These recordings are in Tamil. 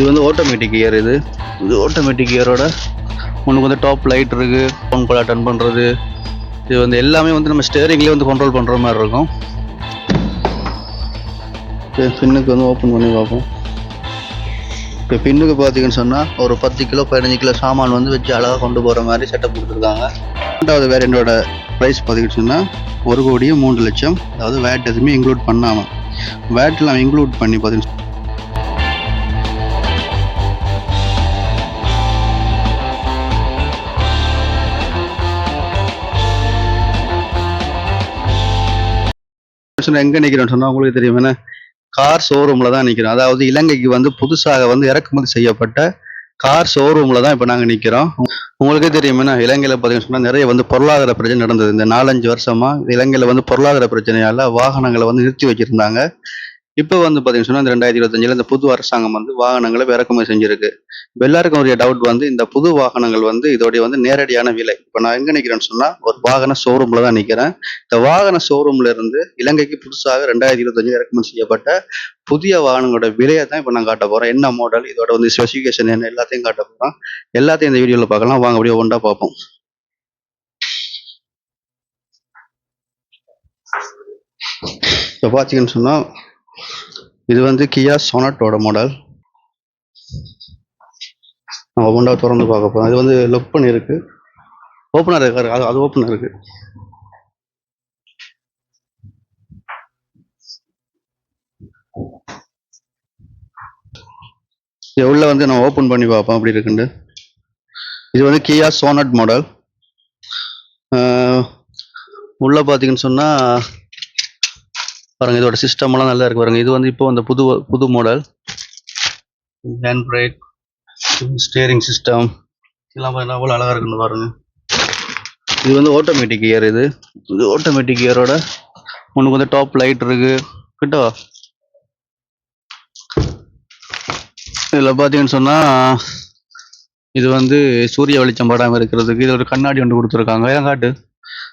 இது வந்து ஆட்டோமேட்டிக் கியர் இது. இது ஆட்டோமேட்டிக் கியரோட உனக்கு வந்து டாப் லைட் இருக்கு ஃபோன் கால் அட்டன் பண்ணுறது இது வந்து எல்லாமே வந்து நம்ம ஸ்டேரிங்லேயே வந்து கண்ட்ரோல் பண்ணுற மாதிரி இருக்கும். பின்னுக்கு வந்து ஓப்பன் பண்ணி பார்ப்போம். இப்போ பின்னுக்கு பார்த்தீங்கன்னு சொன்னால் ஒரு பத்து கிலோ பதினஞ்சு கிலோ சாமான் வந்து வச்சு அழகாக கொண்டு போகிற மாதிரி செட்டப் கொடுத்துருக்காங்க. ரெண்டாவது வேரியண்டோட ப்ரைஸ் பார்த்தீங்கன்னு சொன்னால் ஒரு கோடியே மூன்று லட்சம். அதாவது வேட் எதுவுமே இன்க்ளூட் பண்ணாமல் வேட்லாம் இன்க்ளூட் பண்ணி பார்த்தீங்கன்னா சொன்னா எங்க நிக்கிறோம்னு சொன்னா உங்களுக்கு தெரியும். என்ன கார் ஷோரூம்ல தான் நிக்கிறோம். அதாவது இலங்கைக்கு வந்து புதுசாக வந்து இறக்குமதி செய்யப்பட்ட கார் ஷோரூம்ல தான் இப்போ நாங்க நிக்கிறோம். உங்களுக்கே தெரியும். என்ன இலங்கையில பார்த்தீங்கன்னு சொன்னா நிறைய வந்து பொருளாதார பிரச்சனை நடந்தது. இந்த நாலஞ்சு வருஷமா இலங்கையில வந்து பொருளாதார பிரச்சனையால வாகனங்களை வந்து நிறுத்தி வச்சிருந்தாங்க. இப்போ வந்து பார்த்தீங்கன்னு சொன்னால் இந்த ரெண்டாயிரத்தி இருபத்தஞ்சில் இந்த புது அரசாங்கம் வந்து வாகனங்களை இறக்குமதி செஞ்சிருக்கு. இப்போ எல்லாருக்கும் ஒரு டவுட் வந்து இந்த புது வாகனங்கள் வந்து இதோடைய வந்து நேரடியான விலை. இப்போ நான் எங்கே நிற்கிறேன்னு சொன்னால் ஒரு வாகன ஷோரூமில் தான் நிற்கிறேன் இந்த வாகன ஷோரூம்ல இருந்து இலங்கைக்கு புதுசாக ரெண்டாயிரத்தி இருபத்தஞ்சில் இறக்குமதி செய்யப்பட்ட புதிய வாகனங்களோட விலையை தான் இப்போ நான் காட்ட போகிறேன் என்ன மாடல் இதோட வந்து ஸ்பெசிஃபிகேஷன் என்ன எல்லாத்தையும் காட்ட போறோம் எல்லாத்தையும் இந்த வீடியோவில் பார்க்கலாம். வாங்க அப்படியே ஒன்றா பார்ப்போம். இப்போ பார்த்தீங்கன்னு சொன்னால் இது வந்து கியா சொனட்டோட மாடல் நம்ம ஒவ்வொன்றா திறந்து பார்க்க போகிறோம் இது வந்து லுக் பண்ணி இருக்கு. ஓப்பனர் அது அது ஓப்பனர் இருக்கு. உள்ள வந்து நான் ஓப்பன் பண்ணி பார்ப்போம். அப்படி இருக்குண்டு இது வந்து கியா சோனட் மாடல் உள்ள பார்த்தீங்கன்னு சொன்னா பாருங்க இதோட சிஸ்டம் எல்லாம் நல்லா இருக்கு பாருங்க. இது வந்து இப்போ அந்த புது புது model hand brake steering system இதெல்லாம் பார்த்தீங்கன்னா அவ்வளோ அழகா இருக்குன்னு பாருங்க. இது வந்து ஆட்டோமேட்டிக் கியர் இது. இது ஆட்டோமேட்டிக் கியரோட உனக்கு வந்து டாப் லைட் இருக்கு. கிட்டோ இதில் இதுல பாத்தீங்கன்னு சொன்னா இது வந்து சூரிய வெளிச்சம் படாமல் இருக்கிறதுக்கு இது ஒரு கண்ணாடி ஒன்று கொடுத்துருக்காங்க. ஏன் காட்டு?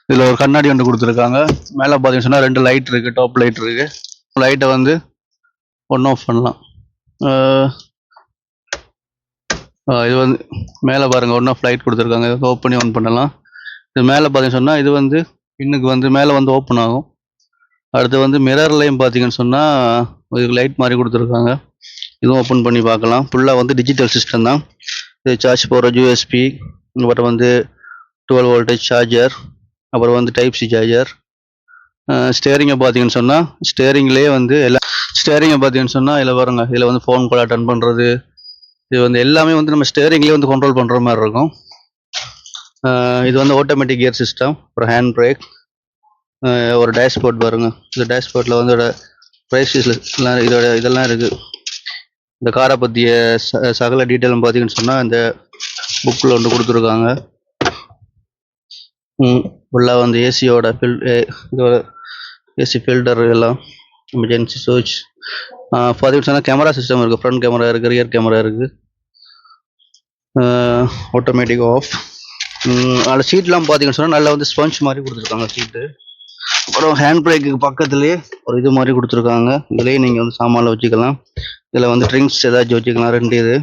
இதுல ஒரு கண்ணாடி ஒன்று கொடுத்துருக்காங்க. மேல பாத்தீங்கன்னா ரெண்டு லைட் இருக்கு டாப் லைட் இருக்கு. லைட்டை வந்து ஒன் ஆஃப் பண்ணலாம். இது வந்து மேலே பாருங்க ஒன் ஆஃப் லைட் கொடுத்துருக்காங்க. இதை ஓப்பன் பண்ணி ஆன் பண்ணலாம். இது மேலே பார்த்தீங்கன்னு சொன்னால் இது வந்து இன்னுக்கு வந்து மேலே வந்து ஓப்பன் ஆகும். அடுத்து வந்து மிரர்லையும் பார்த்தீங்கன்னு சொன்னால் இதுக்கு லைட் மாதிரி கொடுத்துருக்காங்க. இதுவும் ஓப்பன் பண்ணி பார்க்கலாம். ஃபுல்லாக வந்து டிஜிட்டல் சிஸ்டம் தான். இது சார்ஜ் போகிற யூஎஸ்பி அப்புறம் வந்து டுவெல் வோல்டேஜ் சார்ஜர் அப்புறம் வந்து டைப் சி சார்ஜர் ஸ்டேரிங்கை பார்த்தீங்கன்னு சொன்னால் ஸ்டேரிங்லேயே வந்து எல்லா ஸ்டேரிங்கை பார்த்தீங்கன்னு சொன்னால் இதில் பாருங்க இதில் வந்து ஃபோன் கால் அட்டன் பண்ணுறது இது வந்து எல்லாமே வந்து நம்ம ஸ்டேரிங்லேயே வந்து கண்ட்ரோல் பண்ணுற மாதிரி இருக்கும். இது வந்து ஆட்டோமேட்டிக் கியர் சிஸ்டம் ஒரு ஹேண்ட் பிரேக் ஒரு டேஷ்போர்ட் பாருங்க. இந்த டேஷ்போர்ட்டில் வந்து இதோட ப்ரைஸ் இதோட இதெல்லாம் இருக்குது இந்த காரை பற்றிய ச சகல டீட்டெயிலும் பார்த்தீங்கன்னு சொன்னால் இந்த புக்கில் ஒன்று கொடுத்துருக்காங்க. ஃபுல்லாக வந்து ஏசியோட ஃபில் இதோட ஏசி ஃபில்டர் எல்லாம் எமர்ஜென்சி சுவிட்ச் பார்த்தீங்கன்னு கேமரா சிஸ்டம் இருக்குது ஃப்ரண்ட் கேமரா இருக்குது ரியர் கேமரா இருக்குது ஆட்டோமேட்டிக் ஆஃப் அதில் சீட்லாம் பார்த்தீங்கன்னு சொன்னால் நல்லா வந்து ஸ்பஞ்ச் மாதிரி கொடுத்துருக்காங்க சீட்டு அப்புறம் ஹேண்ட் பிரேக்கு பக்கத்துலேயே ஒரு இது மாதிரி கொடுத்துருக்காங்க. இதுலேயே நீங்கள் வந்து சாமானில் வச்சுக்கலாம். இதில் வந்து ட்ரிங்க்ஸ் ஏதாச்சும் வச்சுக்கலாம். ரெண்டு இது.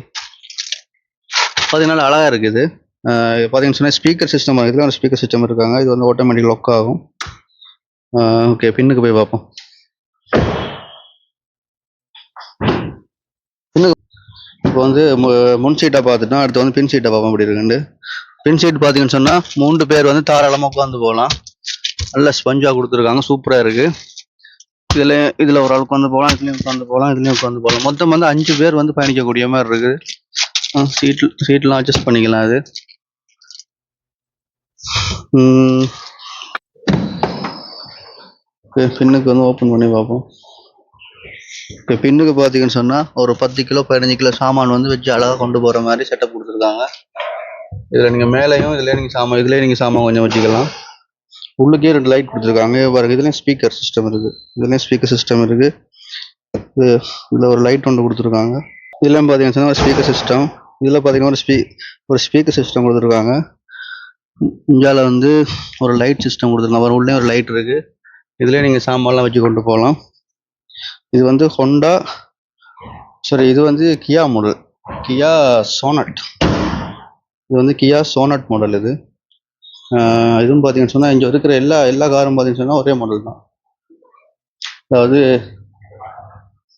பார்த்தீங்கன்னா அழகாக இருக்குது பார்த்தீங்கன்னு சொன்னால் ஸ்பீக்கர் சிஸ்டம் இருக்குது அந்த ஸ்பீக்கர் சிஸ்டம் இருக்காங்க. இது வந்து ஆட்டோமேட்டிக் லொக் ஆகும். ஓகே பின்னுக்கு போய் பார்ப்போம். பின்னுக்கு இப்போ வந்து மு- முன் சீட்டை பார்த்துட்டோம். அடுத்து வந்து பின் சீட்டை பார்ப்போம். அப்படி இருக்குண்டு பின் சீட் பார்த்தீங்கன்னு சொன்னால் மூன்று பேர் வந்து தாராளமாக உட்காந்து போகலாம். நல்ல ஸ்பஞ்சாக கொடுத்துருக்காங்க. சூப்பராக இருக்குது இதில் இதில் ஒரு ஆள் உட்காந்து போகலாம். இதுலேயும் உட்காந்து போகலாம். இதுலேயும் உட்காந்து போகலாம். மொத்தம் வந்து அஞ்சு பேர் வந்து பயணிக்கக்கூடிய மாதிரி இருக்குது சீட் சீட்லாம் அட்ஜஸ்ட் பண்ணிக்கலாம் அது. ம். பின்னுக்கு வந்து ஓப்பன் பண்ணி பார்ப்போம். இப்போ பின்னுக்கு பார்த்தீங்கன்னு சொன்னால் ஒரு பத்து கிலோ பதினஞ்சு கிலோ சாமான் வந்து வச்சு அழகாக கொண்டு போகிற மாதிரி செட்டப் கொடுத்துருக்காங்க. இதில் நீங்கள் மேலேயும் இதில் நீங்கள் சாமான் இதுலேயே நீங்கள் சாமான் கொஞ்சம் வச்சுக்கலாம். உள்ளுக்கே ரெண்டு லைட் கொடுத்துருக்காங்க. பாருங்க இதுலேயும் ஸ்பீக்கர் சிஸ்டம் இருக்குது இதுலேயும் ஸ்பீக்கர் சிஸ்டம் இருக்குது இது இதில் ஒரு லைட் ஒன்று கொடுத்துருக்காங்க. இதெல்லாம் பார்த்தீங்கன்னு சொன்னால் ஒரு ஸ்பீக்கர் சிஸ்டம் இதில் பார்த்தீங்கன்னா ஒரு ஸ்பீ ஒரு ஸ்பீக்கர் சிஸ்டம் கொடுத்துருக்காங்க. இந்தியாவில் வந்து ஒரு லைட் சிஸ்டம் கொடுத்துருக்காங்க. அப்புறம் உள்ளே ஒரு லைட் இருக்குது இதுலேயே நீங்கள் சாமான்லாம் வச்சு கொண்டு போகலாம். இது வந்து ஹொண்டா சாரி இது வந்து கியா மாடல் கியா சோனட் இது வந்து கியா சோனட் மாடல் இது. இதுவும் பார்த்தீங்கன்னு சொன்னால் இங்கே இருக்கிற எல்லா எல்லா காரும் பார்த்தீங்கன்னு சொன்னால் ஒரே மாடல் தான். அதாவது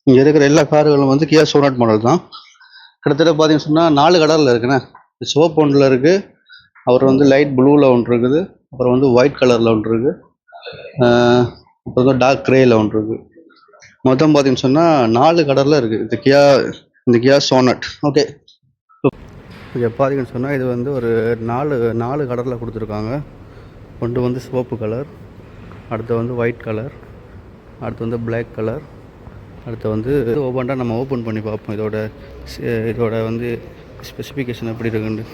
இங்கே இருக்கிற எல்லா கார்களும் வந்து கியா சோனட் மாடல் தான். கிட்டத்தட்ட பார்த்தீங்கன்னு சொன்னால் நாலு கடலில் இருக்குண்ணே. சிவப்பொண்டில் இருக்குது அப்புறம் வந்து லைட் ப்ளூவில் ஒன்று இருக்குது அப்புறம் வந்து ஒயிட் கலரில் ஒன்று இருக்குது அப்புறம் வந்து டார்க் க்ரேயில் ஒன்று இருக்குது மொத்தம் பார்த்தீங்கன்னு சொன்னால் நாலு கலரில் இருக்குது இந்த கியா இந்த கியா சோனட் ஓகே இங்கே பார்த்தீங்கன்னு சொன்னால் இது வந்து ஒரு நாலு நாலு கலரில் கொடுத்துருக்காங்க. ஒன்று வந்து சிவப்பு கலர் அடுத்து வந்து ஒயிட் கலர் அடுத்து வந்து பிளாக் கலர் அடுத்து வந்து ஒவ்வொன்றா நம்ம ஓப்பன் பண்ணி பார்ப்போம். இதோட இதோட வந்து ஸ்பெசிஃபிகேஷன் எப்படி இருக்குன்னு.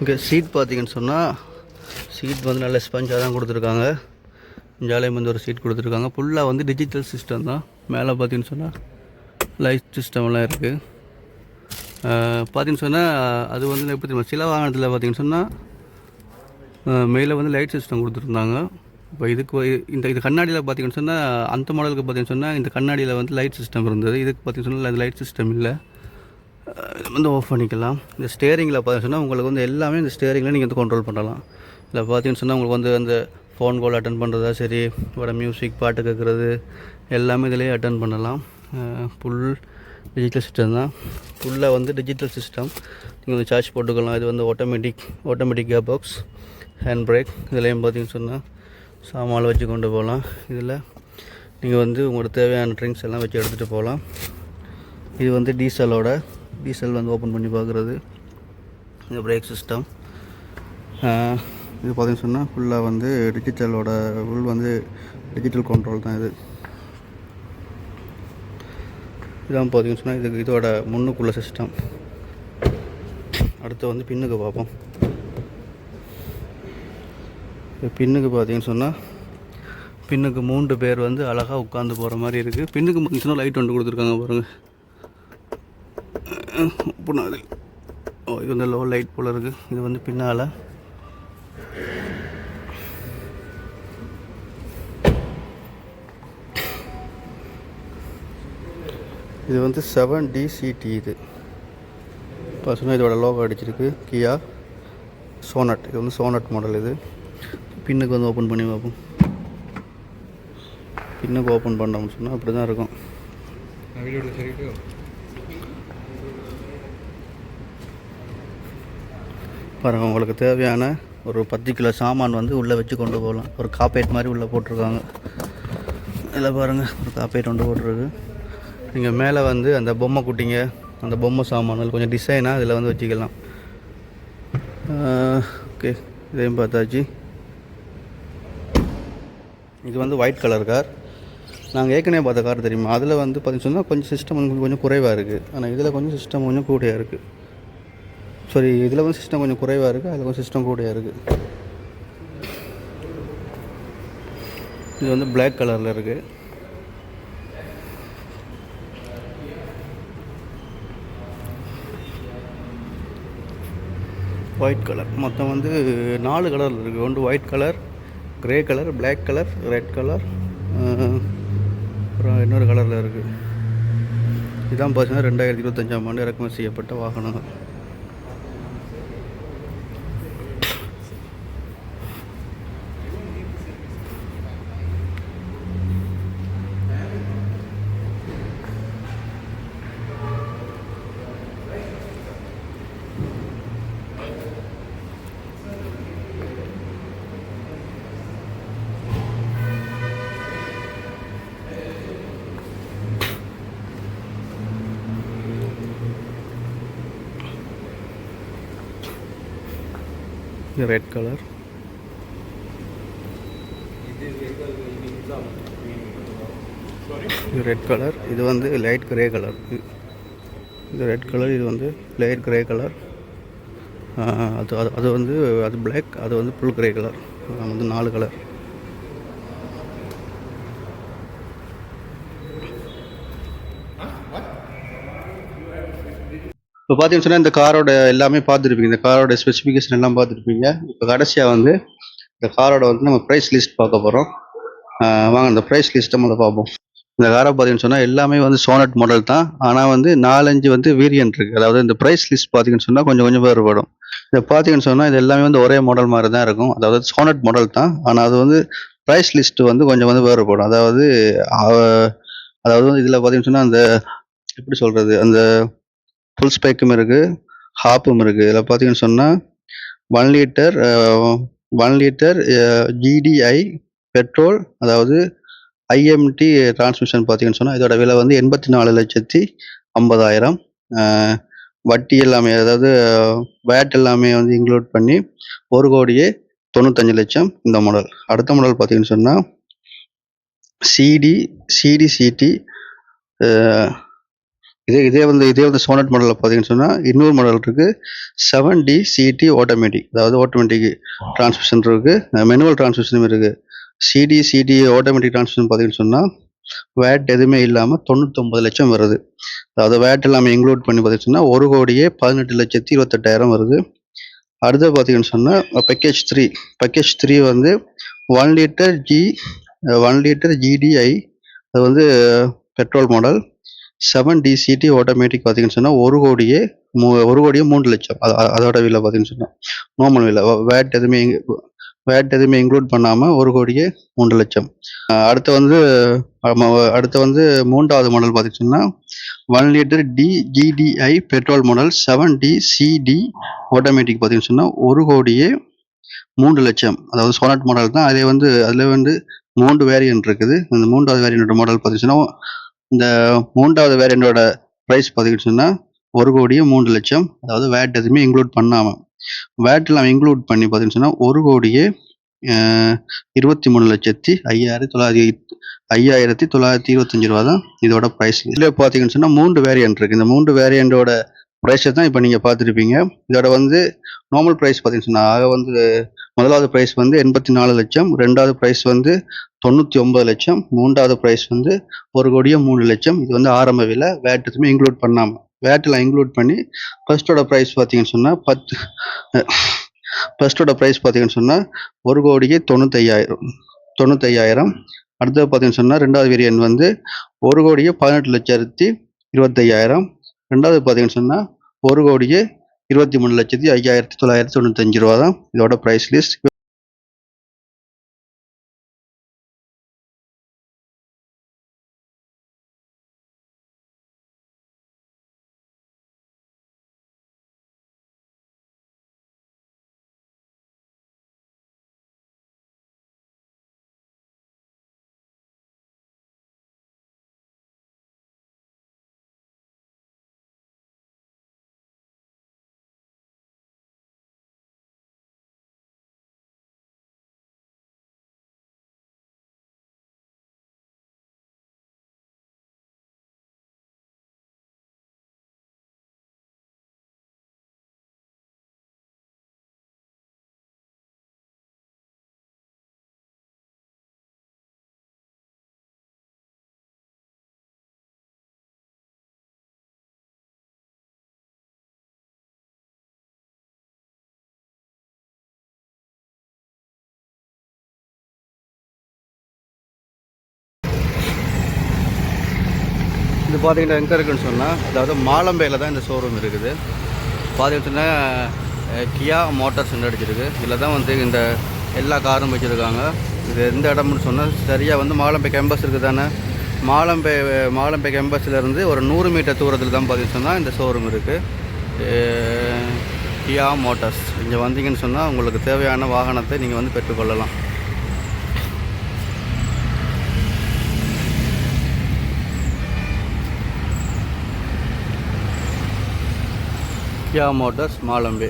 இங்கே சீட் பார்த்தீங்கன்னு சொன்னால் சீட் வந்து நல்ல ஸ்பஞ்சாக தான் கொடுத்துருக்காங்க. ஜாலியம் வந்து ஒரு சீட் கொடுத்துருக்காங்க. ஃபுல்லாக வந்து டிஜிட்டல் சிஸ்டம் தான். மேலே பார்த்தீங்கன்னு சொன்னால் லைட் சிஸ்டம்லாம் இருக்குது பார்த்தீங்கன்னு சொன்னால் அது வந்து எப்படி தெரியுமா சில வாகனத்தில் பார்த்தீங்கன்னு சொன்னால் மேலே வந்து லைட் சிஸ்டம் கொடுத்துருந்தாங்க. இப்போ இதுக்கு இந்த இது கண்ணாடியில் பார்த்தீங்கன்னு சொன்னால் அந்த மாடலுக்கு பார்த்தீங்கன்னு சொன்னால் இந்த கண்ணாடியில் வந்து லைட் சிஸ்டம் இருந்தது. இதுக்கு பார்த்தீங்கன்னு சொன்னால் லைட் சிஸ்டம் இல்லை. நம்ம வந்து ஆஃப் பண்ணிக்கலாம். இந்த ஸ்டேரிங்கில் பார்த்தீங்கன்னு சொன்னால் உங்களுக்கு வந்து எல்லாமே இந்த ஸ்டேரிங்கில் நீங்கள் வந்து கண்ட்ரோல் பண்ணலாம். இல்லை பார்த்தீங்கன்னு சொன்னால் உங்களுக்கு வந்து அந்த ஃபோன் கால் அட்டன் பண்ணுறதா சரி வர மியூசிக் பாட்டு கேட்குறது எல்லாமே இதிலேயே அட்டன் பண்ணலாம். ஃபுல் டிஜிட்டல் சிஸ்டம் தான். ஃபுல்லாக வந்து டிஜிட்டல் சிஸ்டம் நீங்கள் வந்து சார்ஜ் போட்டுக்கலாம். இது வந்து automatic automatic gear box hand brake இதுலேயும் பார்த்தீங்கன்னு சொன்னால் சாமான் வச்சு கொண்டு போகலாம். இதில் நீங்கள் வந்து உங்களுக்கு தேவையான ட்ரிங்க்ஸ் எல்லாம் வச்சு எடுத்துகிட்டு போகலாம். இது வந்து டீசலோட டீசல் வந்து ஓப்பன் பண்ணி பார்க்குறது. இந்த பிரேக் சிஸ்டம் இது பார்த்தீங்கன்னு சொன்னால் ஃபுல்லாக வந்து டிஜிட்டலோட உள் வந்து டிஜிட்டல் கண்ட்ரோல் தான் இது. இதான் பார்த்தீங்கன்னு சொன்னால் இதுக்கு இதோட முன்னுக்குள்ள சிஸ்டம் அடுத்து வந்து பின்னுக்கு பார்ப்போம். பின்னுக்கு பார்த்தீங்கன்னு சொன்னால் பின்னுக்கு மூன்று பேர் வந்து அழகாக உட்காந்து போகிற மாதிரி இருக்குது பின்னுக்கு பார்த்தீங்கன்னா லைட் ஒன்று கொடுத்துருக்காங்க பாருங்கள் புண்ணாது ஓ இது வந்து லோ லைட் போல் இருக்குது இது வந்து பின்னால். இது வந்து செவன் டிசிடி இது. இப்போ சொன்னால் இதோட லோகோ அடிச்சிருக்கு. கியா சோனட் இது வந்து சோனட் மாடல் இது. பின்னுக்கு வந்து ஓப்பன் பண்ணி பார்ப்போம். பின்னுக்கு ஓப்பன் பண்ணோம்னு சொன்னால் அப்படி தான் இருக்கும் பாருங்கள் உங்களுக்கு தேவையான ஒரு பத்து கிலோ சாமான் வந்து உள்ளே வச்சு கொண்டு போகலாம். ஒரு காப்பேட் மாதிரி உள்ளே போட்டிருக்காங்க. இதில் பாருங்கள் ஒரு காப்பேட் ஒன்று போட்டிருக்கு. நீங்கள் மேலே வந்து அந்த பொம்மை குட்டிங்க அந்த பொம்மை சாமான்கள் கொஞ்சம் டிசைனாக இதில் வந்து வச்சுக்கலாம். ஓகே இதையும் பார்த்தாச்சு. இது வந்து ஒயிட் கலர் கார் நாங்கள் ஏற்கனவே பார்த்த கார் தெரியுமா? அதில் வந்து பார்த்தீங்கன்னு சொன்னால் கொஞ்சம் சிஸ்டம் கொஞ்சம் கொஞ்சம் குறைவாக இருக்குது. ஆனால் இதில் கொஞ்சம் சிஸ்டம் கொஞ்சம் கூடையாக இருக்குது. சாரி இதில் வந்து சிஸ்டம் கொஞ்சம் குறைவாக இருக்குது அதில் கொஞ்சம் சிஸ்டம் கூடையாக இருக்குது இது வந்து பிளாக் கலரில் இருக்குது ஒயிட் கலர் மொத்தம் வந்து நாலு கலரில் இருக்குது ஒன்று white colour grey colour black colour red colour அப்புறம் இன்னொரு கலரில் இருக்குது இதான் பார்த்தீங்கன்னா ரெண்டாயிரத்தி இருபத்தஞ்சாம் ஆண்டு இறக்குமதி செய்யப்பட்ட வாகனங்கள். ரெட் கலர் இது ரெட் கலர் இது வந்து லைட் கிரே கலர் இது ரெட் கலர் இது வந்து லைட் கிரே கலர் அது அது அது வந்து அது Black அது வந்து ஃபுல் கிரே கலர் வந்து நாலு கலர் இப்போ பார்த்தீங்கன்னு சொன்னால் இந்த காரோட எல்லாமே பார்த்துருப்பீங்க. இந்த காரோட ஸ்பெசிஃபிகேஷன் எல்லாம் பார்த்துருப்பீங்க. இப்போ கடைசியாக வந்து இந்த காரோட வந்து நம்ம ப்ரைஸ் லிஸ்ட் பார்க்க போகிறோம் வாங்க அந்த ப்ரைஸ் லிஸ்ட்டை முதல்ல பார்ப்போம். இந்த காரை பார்த்தீங்கன்னு சொன்னால் எல்லாமே வந்து சோனட் மாடல் தான். ஆனால் வந்து நாலஞ்சு வந்து வேரியன்ட் இருக்குது அதாவது இந்த ப்ரைஸ் லிஸ்ட் பார்த்தீங்கன்னு சொன்னால் கொஞ்சம் கொஞ்சம் வேறுபடும். இதை பார்த்தீங்கன்னு சொன்னால் இது எல்லாமே வந்து ஒரே மாடல் மாதிரி தான் இருக்கும். அதாவது சோனட் மாடல் தான். ஆனால் அது வந்து ப்ரைஸ் லிஸ்ட் வந்து கொஞ்சம் வந்து வேறுபடும். அதாவது அதாவது இதில் பார்த்தீங்கன்னு சொன்னால் அந்த எப்படி சொல்கிறது அந்த ஃபுல் ஸ்பெக்கும் இருக்குது ஹாப்பும் இருக்குது இதில் பார்த்தீங்கன்னு சொன்னால் one litre one litre GDI petrol அதாவது ஐஎம்டி டிரான்ஸ்மிஷன் பார்த்தீங்கன்னு சொன்னால் இதோட விலை வந்து எண்பத்தி நாலு லட்சத்தி ஐம்பதாயிரம். வட்டி எல்லாமே அதாவது வேட் எல்லாமே வந்து இன்க்ளூட் பண்ணி ஒரு கோடியே தொண்ணூத்தஞ்சு லட்சம் இந்த மாடல் அடுத்த மாடல் பார்த்தீங்கன்னு சொன்னால் சிடி சிடி சிடி இதே இதே வந்து இதே வந்து சோனட் மாடலில் பார்த்தீங்கன்னு சொன்னால் இன்னொரு மாடல் இருக்குது seven D C T automatic அதாவது ஆட்டோமேட்டிக் டிரான்ஸ்மிஷன் இருக்குது மெனுவல் டிரான்ஸ்மிஷனும் இருக்குது சிடி சிடி ஆட்டோமேட்டிக் டிரான்ஸ்மிஷன் பார்த்தீங்கன்னு சொன்னால் வேட் எதுவுமே இல்லாமல் தொண்ணூத்தொம்பது லட்சம் வருது. அதாவது வேட் எல்லாமே இன்க்ளூட் பண்ணி பார்த்தீங்கன்னா ஒரு கோடியே பதினெட்டு லட்சத்தி இருபத்தெட்டாயிரம் வருது. அடுத்து பார்த்தீங்கன்னு சொன்னால் பேக்கேஜ் த்ரீ பேக்கேஜ் த்ரீ வந்து one litre G one litre GDI அது வந்து petrol model seven DCT automatic பார்த்தீங்கன்னு சொன்னால் ஒரு கோடியே மூ ஒரு கோடியே மூன்று லட்சம். அது அதோட விலை பார்த்தீங்கன்னு சொன்னால் நார்மல் விலை. வேட் எதுவுமே வேட் எதுவுமே இன்க்ளூட் பண்ணாமல் ஒரு கோடியே மூன்று லட்சம். அடுத்து வந்து அடுத்து வந்து மூன்றாவது மாடல் பார்த்தீங்கன்னு சொன்னால் one litre D GDI petrol model seven D CT automatic பார்த்தீங்கன்னு சொன்னால் ஒரு கோடியே மூன்று லட்சம். அதாவது சோனட் மாடல் தான். அதே வந்து அதில் வந்து மூன்று வேரியன்ட் இருக்குது. இந்த மூன்றாவது வேரியன்ட் மாடல் பார்த்தீங்கன்னா இந்த மூன்றாவது வேரியண்டோட ப்ரைஸ் பார்த்தீங்கன்னு சொன்னால் ஒரு கோடியே மூன்று லட்சம். அதாவது வேட் எதுவுமே இன்க்ளூட் பண்ணாமல் வேட் எல்லாம் இன்க்ளூட் பண்ணி பார்த்தீங்கன்னு சொன்னால் ஒரு கோடியே இருபத்தி மூணு லட்சத்தி ஐயாயிரத்தி தொள்ளாயிரத்தி ஐயாயிரத்தி தொள்ளாயிரத்தி இருபத்தஞ்சு ரூபா தான் இதோட ப்ரைஸ் இதில் பார்த்தீங்கன்னு சொன்னால் மூன்று வேரியண்ட் இருக்குது இந்த மூன்று வேரியண்டோட ப்ரைஸை தான் இப்போ நீங்கள் பார்த்துருப்பீங்க. இதோட வந்து நார்மல் ப்ரைஸ் பார்த்தீங்கன்னு சொன்னால் ஆக வந்து முதலாவது ப்ரைஸ் வந்து எண்பத்தி நாலு லட்சம் ரெண்டாவது ப்ரைஸ் வந்து தொண்ணூற்றி ஒன்பது லட்சம் மூன்றாவது ப்ரைஸ் வந்து ஒரு கோடியே மூணு லட்சம். இது வந்து ஆரம்ப விலை. வேட் எதுவுமே இன்க்ளூட் பண்ணாமல் வேட்டில் இன்க்ளூட் பண்ணி ஃபர்ஸ்டோட ப்ரைஸ் பார்த்தீங்கன்னு சொன்னால் பத்து ஃபர்ஸ்டோட ப்ரைஸ் பார்த்தீங்கன்னு சொன்னால் ஒரு கோடியே தொண்ணூத்தையாயிரம் தொண்ணூத்தையாயிரம் அடுத்தது பார்த்தீங்கன்னு சொன்னால் ரெண்டாவது வேரியன்ட் வந்து ஒரு கோடியே பதினெட்டு லட்சத்தி இருபத்தையாயிரம் ரெண்டாவது பார்த்தீங்கன்னு சொன்னால் ஒரு கோடியே இருபத்தி மூணு லட்சத்தி ஐயாயிரத்தி தொள்ளாயிரத்தி தொண்ணூத்தஞ்சு ரூபா தான் இதோட ப்ரைஸ் லிஸ்ட் பார்த்தீங்கன்னா எங்கே இருக்குதுன்னு சொன்னால் அதாவது மாலம்பேயில் தான் இந்த ஷோரூம் இருக்குது. பார்த்தீங்கன்னா கியா மோட்டார்ஸ் அடிச்சிருக்கு. இதில் தான் வந்து இந்த எல்லா காரும் வச்சுருக்காங்க. இது எந்த இடம்னு சொன்னால் சரியாக வந்து மாலம்பே கேம்பஸ் இருக்குது தானே மாலம்பே மாலம்பே கேம்பஸ்லேருந்து ஒரு நூறு மீட்டர் தூரத்தில் தான் பார்த்தீங்கன்னு சொன்னால் இந்த ஷோரூம் இருக்குது கியா மோட்டார்ஸ் இங்கே வந்தீங்கன்னு சொன்னால் உங்களுக்கு தேவையான வாகனத்தை நீங்கள் வந்து பெற்றுக்கொள்ளலாம். கியா மோட்டர்ஸ் மாலம்பே